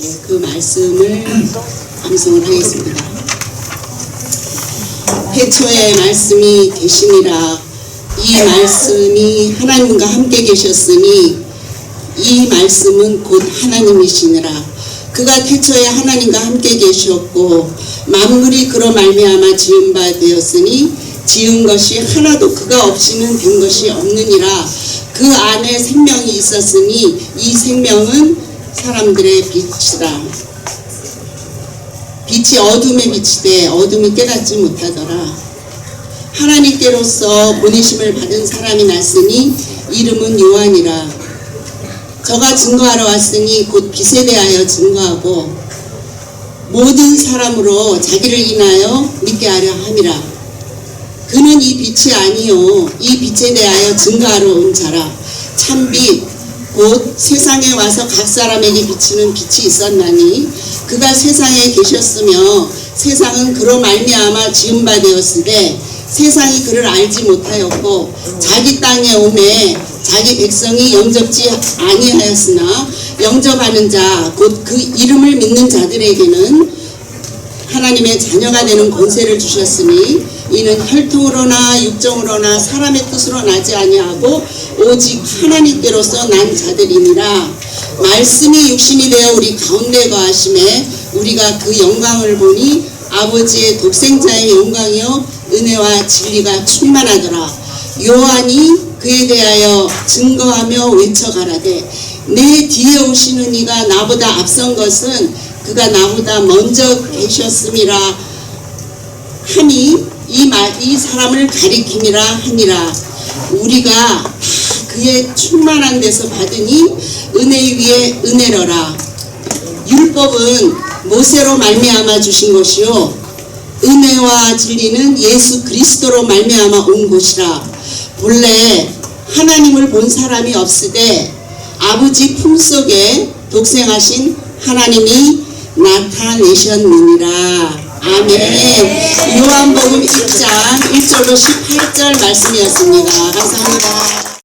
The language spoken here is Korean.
네, 그 말씀을 암송을 하겠습니다. 태초에 말씀이 계시니라. 이 말씀이 하나님과 함께 계셨으니 이 말씀은 곧 하나님이시니라. 그가 태초에 하나님과 함께 계셨고 만물이 그로 말미암아 지은 바 되었으니 지은 것이 하나도 그가 없이는 된 것이 없느니라. 그 안에 생명이 있었으니 이 생명은 사람들의 빛이라 빛이 어둠에 비치되 어둠이 깨닫지 못하더라. 하나님께로서 보내심을 받은 사람이 났으니 이름은 요한이라. 저가 증거하러 왔으니 곧 빛에 대하여 증거하고 모든 사람으로 자기를 인하여 믿게 하려 함이라. 그는 이 빛이 아니요 이 빛에 대하여 증거하러 온 자라. 참빛 곧 세상에 와서 각 사람에게 비치는 빛이 있었나니 그가 세상에 계셨으며 세상은 그로 말미암아 지은 바 되었으되 세상이 그를 알지 못하였고 자기 땅에 오매 자기 백성이 영접지 아니하였으나 영접하는 자 곧 그 이름을 믿는 자들에게는 하나님의 자녀가 되는 권세를 주셨으니 이는 혈통으로나 육정으로나 사람의 뜻으로 나지 아니하고 오직 하나님께로서 난 자들이니라. 말씀이 육신이 되어 우리 가운데 거하심에 우리가 그 영광을 보니 아버지의 독생자의 영광이요 은혜와 진리가 충만하더라. 요한이 그에 대하여 증거하며 외쳐가라되 내 뒤에 오시는 이가 나보다 앞선 것은 그가 나보다 먼저 계셨음이라 하니 이, 말, 이 사람을 가리킴이라 하니라. 우리가 다 그의 충만한 데서 받으니 은혜 위에 은혜로라. 율법은 모세로 말미암아 주신 것이요. 은혜와 진리는 예수 그리스도로 말미암아 온 것이라. 본래 하나님을 본 사람이 없으되 아버지 품속에 독생하신 하나님이 나타내셨느니라. 아멘. 요한복음 1장 1절로 18절 말씀이었습니다. 감사합니다